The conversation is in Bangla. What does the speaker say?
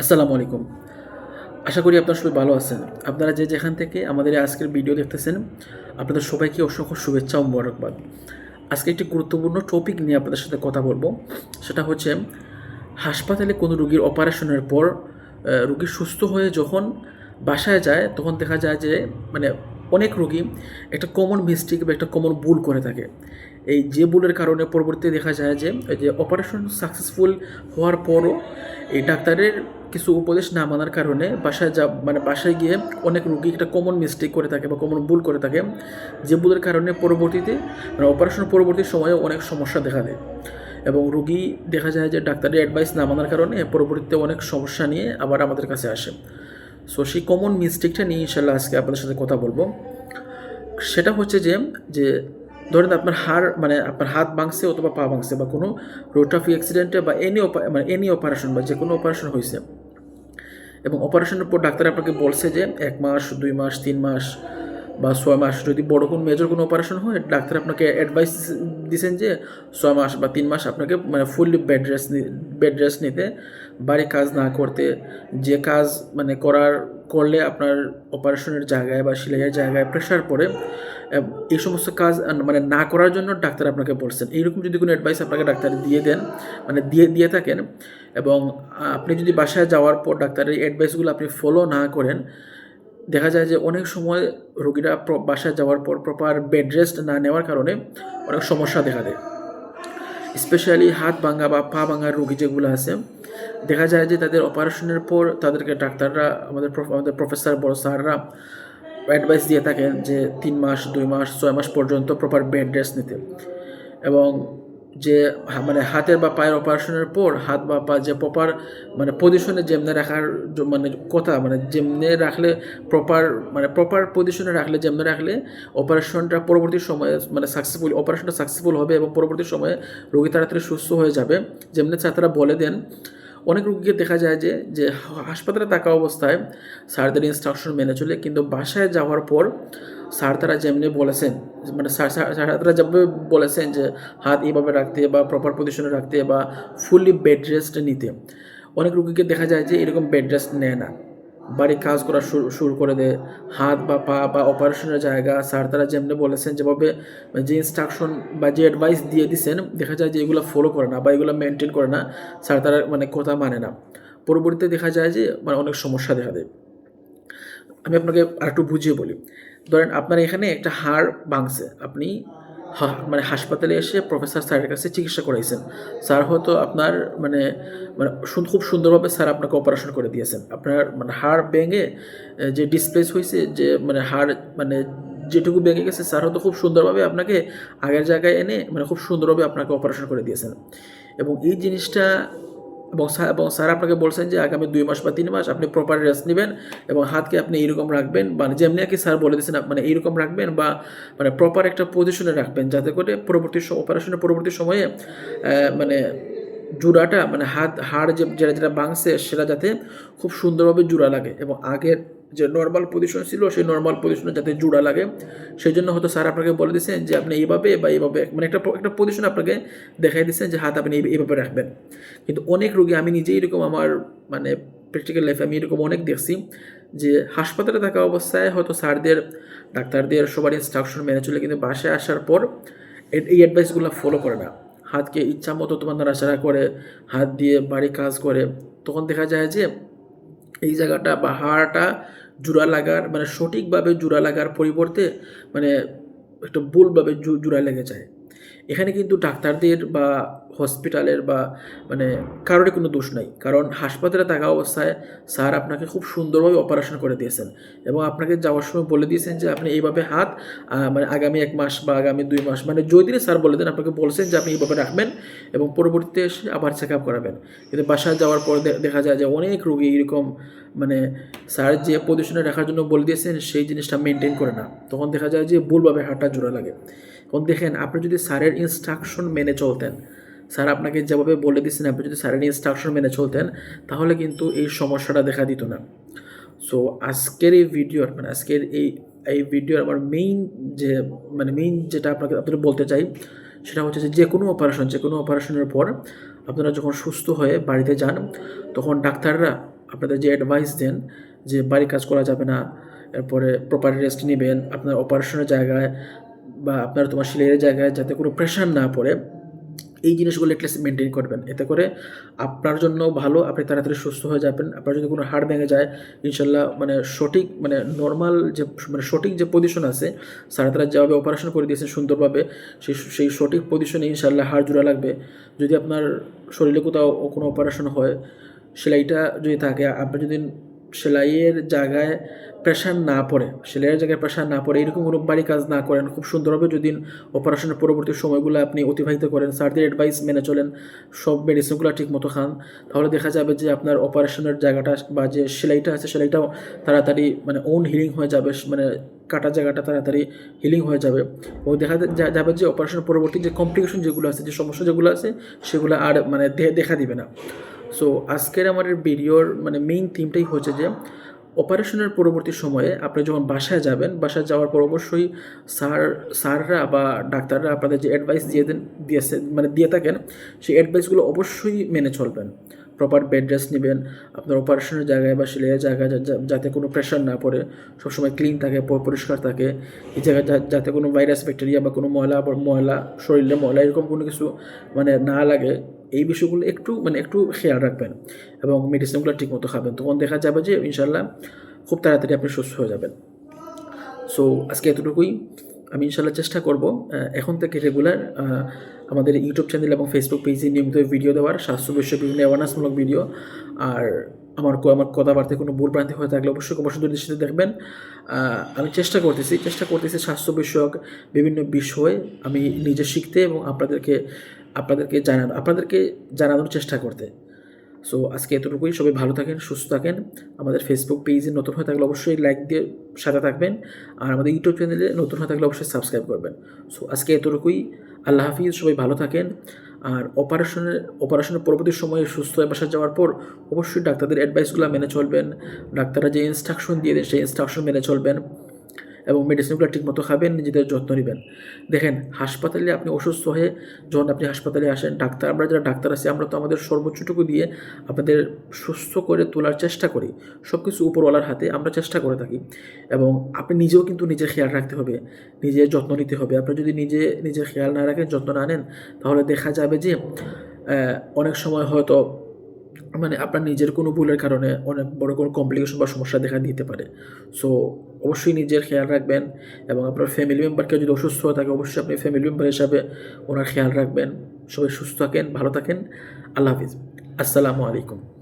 আসসালামু আলাইকুম। আশা করি আপনারা সবাই ভালো আছেন। আপনারা যে যেখান থেকে আমাদের আজকের ভিডিও দেখতেছেন, আপনাদের সবাইকে অসংখ্য শুভেচ্ছা ও মোবারকবাদ। আজকে একটি গুরুত্বপূর্ণ টপিক নিয়ে আপনাদের সাথে কথা বলব। সেটা হচ্ছে, হাসপাতালে কোনো রুগীর অপারেশনের পর রুগী সুস্থ হয়ে যখন বাসায় যায়, তখন দেখা যায় যে মানে অনেক রুগী একটা কমন মিস্টেক বা একটা কমন ভুল করে থাকে। এই যে ভুলের কারণে পরবর্তীতে দেখা যায় যে যে অপারেশন সাকসেসফুল হওয়ার পরও এই ডাক্তারের কিছু উপদেশ না মানার কারণে বাসায় যা মানে বাসায় গিয়ে অনেক রুগী একটা কমন মিস্টেক করে থাকে বা কমন ভুল করে থাকে, যে ভুলের কারণে পরবর্তীতে মানে অপারেশন পরবর্তী সময়ে অনেক সমস্যা দেখা দেয়। এবং রুগী দেখা যায় যে ডাক্তারের অ্যাডভাইস না মানার কারণে পরবর্তীতে অনেক সমস্যা নিয়ে আবার আমাদের কাছে আসে। সো সেই কমন মিস্টেকটা নিয়ে ইনশাল্লাহ আজকে আপনাদের সাথে কথা বলব। সেটা হচ্ছে যে যে ধরেন আপনার হাড় মানে আপনার হাত ভাঙছে অথবা পা ভাঙছে বা কোনো রোটাফি অ্যাক্সিডেন্টে বা এনি মানে এনি অপারেশন বা যে কোনো অপারেশন হয়েছে এবং অপারেশনের পর ডাক্তার আপনাকে বলছে যে এক মাস, দুই মাস, তিন মাস বা ছয় মাস যদি বড় কোনো মেজর কোনো অপারেশন হয়, ডাক্তার আপনাকে অ্যাডভাইস দিয়েছেন যে ছয় মাস বা তিন মাস আপনাকে মানে fully bed rest bed rest নিতে। বাড়ি কাজ না করতে, যে কাজ মানে করার করলে আপনার অপারেশনের জায়গায় বা সেলাইয়ের জায়গায় প্রেশার পড়ে এই সমস্ত কাজ মানে না করার জন্য ডাক্তার আপনাকে বলছেন। এইরকম যদি কোনো অ্যাডভাইস আপনাকে ডাক্তার দিয়ে দেন মানে দিয়ে দিয়ে থাকেন এবং আপনি যদি বাসায় যাওয়ার পর ডাক্তারের অ্যাডভাইসগুলো আপনি ফলো না করেন, দেখা যায় যে অনেক সময় রোগীরা বাসায় যাওয়ার পর প্রপার বেড রেস্ট না নেওয়ার কারণে অনেক সমস্যা দেখা দেয়। স্পেশালি হাত ভাঙা বা পা ভাঙার রোগী যেগুলো আছে, দেখা যায় যে তাদের অপারেশনের পর তাদেরকে ডাক্তাররা, আমাদের আমাদের প্রফেসর বড় স্যাররা অ্যাডভাইস দিয়ে থাকেন যে তিন মাস, দুই মাস, ছয় মাস পর্যন্ত প্রপার বেড রেস্ট নিতে। এবং যে মানে হাতের বা পায়ের অপারেশনের পর হাত বা পা যে প্রপার মানে পজিশনে যেমনে রাখার মানে কথা মানে যেমনে রাখলে প্রপার মানে প্রপার পজিশনে রাখলে, যেমনে রাখলে অপারেশনটা পরবর্তী সময়ে মানে সাকসেসফুল অপারেশনটা সাকসেসফুল হবে এবং পরবর্তী সময়ে রোগী তাড়াতাড়ি সুস্থ হয়ে যাবে। যেমনি ছাত্ররা বলে দেন অনেক রোগীকে দেখা যায় যে যে হাসপাতালে থাকা অবস্থায় স্যারদের ইনস্ট্রাকশন মেনে চলে, কিন্তু বাসায় যাওয়ার পর স্যার তারা যেমনি বলেছেন মানে স্যার তারা যেভাবে বলেছেন যে হাত এইভাবে রাখতে বা প্রপার পজিশনে রাখতে বা ফুললি বেড রেস্ট নিতে, অনেক রুগীকে দেখা যায় যে এরকম বেড রেস্ট নেয় না। বাড়ি কাজ করা শুরু করে দেয় হাত বা পা বা অপারেশনের জায়গা, স্যার তারা যেমনি বলেছেন, যেভাবে যে ইনস্ট্রাকশন বা যে অ্যাডভাইস দিয়ে দিছেন, দেখা যায় যে এগুলো ফলো করে না বা এগুলো মেনটেন করে না, স্যার তারা মানে কথা মানে না। পরবর্তীতে দেখা যায় যে মানে অনেক সমস্যা দেখা দেয়। আমি আপনাকে আরেকটু বুঝিয়ে বলি। ধরেন আপনার এখানে একটা হাড় ভাঙছে। আপনি মানে হাসপাতালে এসে প্রফেসর স্যারের কাছে চিকিৎসা করাইছেন। স্যার হয়তো আপনার মানে মানে খুব সুন্দরভাবে স্যার আপনাকে অপারেশন করে দিয়েছেন। আপনার মানে হাড় ভেঙে যে ডিসপ্লেস হয়েছে যে মানে হাড় মানে যেটুকু ভেঙে গেছে, স্যার হয়তো খুব সুন্দরভাবে আপনাকে আগের জায়গায় এনে মানে খুব সুন্দরভাবে আপনাকে অপারেশন করে দিয়েছেন। এবং এই জিনিসটা এবং এবং স্যার আপনাকে বলছেন যে আগামী দুই মাস বা তিন মাস আপনি প্রপার রেস্ট নেবেন এবং হাতকে আপনি এইরকম রাখবেন মানে যেমনি আর কি স্যার বলে দিয়েছেন মানে এইরকম রাখবেন বা মানে প্রপার একটা পজিশনে রাখবেন যাতে করে পরবর্তী অপারেশনের পরবর্তী সময়ে মানে জোড়াটা মানে হাত, হাড় যে, যেটা যেটা ভাঙছে, সেটা যাতে খুব সুন্দরভাবে জোড়া লাগে এবং আগের যে নর্মাল পজিশন ছিল, সেই নর্মাল পজিশনে যাতে জোড়া লাগে। সেই জন্য হয়তো স্যার আপনাকে বলে দিয়েছেন যে আপনি এইভাবে বা এইভাবে মানে একটা একটা পজিশন আপনাকে দেখাই দিচ্ছেন যে হাত আপনি এই- এইভাবে রাখবেন। কিন্তু অনেক রোগী, আমি নিজেই এরকম আমার মানে প্র্যাকটিক্যাল লাইফে আমি এরকম অনেক দেখছি যে হাসপাতালে থাকা অবস্থায় হয়তো স্যারদের, ডাক্তারদের সবার ইনস্ট্রাকশন মেনে চলে, কিন্তু বাসায় আসার পর এই অ্যাডভাইসগুলো ফলো করে না। হাতকে ইচ্ছা মতো তোমার নাড়াচাড়া করে, হাত দিয়ে বাড়ি কাজ করে, তখন দেখা যায় যে এই জায়গাটা বা হাড়টা জোড়া লাগার মানে সঠিকভাবে জোড়া লাগার পরিবর্তে মানে একটু ভুলভাবে জোড়া লেগে যায়। এখানে কিন্তু ডাক্তারদের বা হসপিটালের বা মানে কারোরই কোনো দোষ নাই। কারণ হাসপাতালে থাকা অবস্থায় স্যার আপনাকে খুব সুন্দরভাবে অপারেশন করে দিয়েছেন এবং আপনাকে যাওয়ার সময় বলে দিয়েছেন যে আপনি এইভাবে হাত মানে আগামী এক মাস বা আগামী দুই মাস মানে যদি স্যার বলে দেন, আপনাকে বলছেন যে আপনি এইভাবে রাখবেন এবং পরবর্তীতে এসে আবার চেক আপ করাবেন। কিন্তু বাসায় যাওয়ার পর দেখা যায় যে অনেক রোগী এরকম মানে স্যার যে পজিশনে রাখার জন্য বলে দিয়েছেন, সেই জিনিসটা মেনটেন করে না। তখন দেখা যায় যে ভুলভাবে হাঁটা জোড়া লাগে। এখন দেখেন, আপনি যদি স্যারের ইনস্ট্রাকশন মেনে চলতেন, স্যার আপনাকে যেভাবে বলে দিচ্ছেন আপনি যদি স্যারের ইনস্ট্রাকশন মেনে চলতেন, তাহলে কিন্তু এই সমস্যাটা দেখা দিত না। সো আজকের এই ভিডিওর মানে আজকের এই এই ভিডিওর আমার মেইন যে মানে মেইন যেটা আপনাকে, আপনাদের বলতে চাই, সেটা হচ্ছে যে কোনো অপারেশন যে কোনো অপারেশনের পর আপনারা যখন সুস্থ হয়ে বাড়িতে যান, তখন ডাক্তাররা আপনাদের যে অ্যাডভাইস দেন যে বাড়ি কাজ করা যাবে না, এরপরে প্রপার রেস্ট নেবেন, আপনার অপারেশনের জায়গায় বা আপনার তোমার সিলাইয়ের জায়গায় যাতে কোনো প্রেশার না পড়ে, এই জিনিসগুলো এটলিস্ট মেনটেন করবেন। এতে করে আপনার জন্য ভালো, আপনি তাড়াতাড়ি সুস্থ হয়ে যাবেন। আপনার যদি কোনো হাড় ভেঙে যায়, ইনশাল্লাহ মানে সঠিক মানে নর্মাল যে মানে সঠিক যে পজিশন আছে সারা তারা যেভাবে অপারেশন করে দিয়েছেন সুন্দরভাবে সেই সেই সঠিক পজিশনে ইনশাল্লাহ হাড় জোড়া লাগবে। যদি আপনার শরীরে কোথাও কোনো অপারেশন হয়, সেলাইটা যদি থাকে, আপনি যদি সেলাইয়ের জায়গায় প্রেশার না পড়ে। সেলাইয়ের জায়গায় প্রেশার না পড়ে, এরকম কোনো বাড়ি কাজ না করেন, খুব সুন্দরভাবে যদি অপারেশনের পরবর্তী সময়গুলো আপনি অতিবাহিত করেন সার্দের অ্যাডভাইস মেনে চলেন, সব মেডিসিনগুলো ঠিক মতো খান, তাহলে দেখা যাবে যে আপনার অপারেশনের জায়গাটা বা যে সেলাইটা আছে, সেলাইটাও তাড়াতাড়ি মানে ওন হিলিং হয়ে যাবে মানে কাটা জায়গাটা তাড়াতাড়ি হিলিং হয়ে যাবে। ও দেখা যাবে যে অপারেশনের পরবর্তী যে কমপ্লিকেশন যেগুলো আছে, যে সমস্যা যেগুলো আছে, সেগুলো আর মানে দেখা দিবে না। সো আজকের আমার ভিডিওর মানে মেইন থিমটাই হচ্ছে যে অপারেশনের পরবর্তী সময়ে আপনি যখন বাসায় যাবেন, বাসায় যাওয়ার পর অবশ্যই স্যার, স্যাররা বা ডাক্তাররা আপনাদের যে অ্যাডভাইস দিয়ে দেন, দিয়েছে মানে দিয়ে থাকেন, সেই অ্যাডভাইসগুলো অবশ্যই মেনে চলবেন। প্রপার বেড রেস্ট নেবেন, আপনার অপারেশনের জায়গায় বা সেলাইয়ের জায়গায় যাতে কোনো প্রেশার না পড়ে, সবসময় ক্লিন থাকে পরিষ্কার থাকে, এই জায়গায় যাতে কোনো ভাইরাস ব্যাকটেরিয়া বা কোনো ময়লা ময়লা, শরীরে ময়লা এরকম কোনো কিছু মানে না লাগে এই বিষয়গুলো একটু মানে একটু খেয়াল রাখবেন এবং মেডিসিনগুলো ঠিকমতো খাবেন। তখন দেখা যাবে যে ইনশাল্লাহ খুব তাড়াতাড়ি আপনি সুস্থ হয়ে যাবেন। সো আজকে এতটুকুই। আমি ইনশাল্লাহ চেষ্টা করব এখন থেকে রেগুলার আমাদের ইউটিউব চ্যানেল এবং ফেসবুক পেজে নিয়মিত ভিডিও দেওয়ার, স্বাস্থ্য বিষয়ে বিভিন্ন অ্যাওয়ারনেসমূলক ভিডিও আর আমার আমার কথাবার্তায় কোনো ভুল ভ্রান্তি হয়ে থাকলে অবশ্যই অবশ্যই দৃষ্টিতে দেখবেন। আমি চেষ্টা করতেছি চেষ্টা করতেছি স্বাস্থ্য বিষয়ক বিভিন্ন বিষয় আমি নিজে শিখতে এবং আপনাদেরকে আপনাদেরকে জানানো, আপনাদেরকে জানানোর চেষ্টা করতে। সো আজকে এতটুকুই। সবাই ভালো থাকেন, সুস্থ থাকেন। আমাদের ফেসবুক পেজে নতুন হয়ে থাকলে অবশ্যই লাইক দিয়ে সাথে থাকবেন। আর আমাদের ইউটিউব চ্যানেলে নতুন হয়ে থাকলে অবশ্যই সাবস্ক্রাইব করবেন। সো আজকে এতটুকুই। আল্লাহ হাফিজ, সবাই ভালো থাকেন। আর অপারেশনের অপারেশনের পরবর্তী সময়ে সুস্থ হয়ে বাসা যাওয়ার পর অবশ্যই ডাক্তারদের অ্যাডভাইসগুলো মেনে চলবেন। ডাক্তাররা যে ইনস্ট্রাকশন দিয়ে দেন, সেই ইনস্ট্রাকশন মেনে চলবেন। এবং মেডিসিনগুলো ঠিকমতো খাবেন, নিজেদের যত্ন নেবেন। দেখেন, হাসপাতালে আপনি অসুস্থ হয়ে যখন আপনি হাসপাতালে আসেন, ডাক্তার, আমরা যারা ডাক্তার আছি, আমরা তো আমাদের সর্বোচ্চটুকু দিয়ে আপনাদের সুস্থ করে তোলার চেষ্টা করি। সব কিছু উপরওয়ালার হাতে আমরা চেষ্টা করে থাকি। এবং আপনি নিজেও কিন্তু নিজের খেয়াল রাখতে হবে, নিজের যত্ন নিতে হবে। আপনি যদি নিজে, নিজের খেয়াল না রাখেন, যত্ন না নেন, তাহলে দেখা যাবে যে অনেক সময় হয়তো মানে আপনার নিজের কোনো ভুলের কারণে অনেক বড় কোনো কমপ্লিকেশন বা সমস্যা দেখা দিতে পারে। সো অবশ্যই নিজের খেয়াল রাখবেন এবং আপনার ফ্যামিলি মেম্বারকে যদি অসুস্থ হয়ে থাকে, অবশ্যই আপনি ফ্যামিলি মেম্বার হিসাবে ওনার খেয়াল রাখবেন। সবাই সুস্থ থাকেন, ভালো থাকেন। আল্লাহ হাফিজ। আসসালামু আলাইকুম।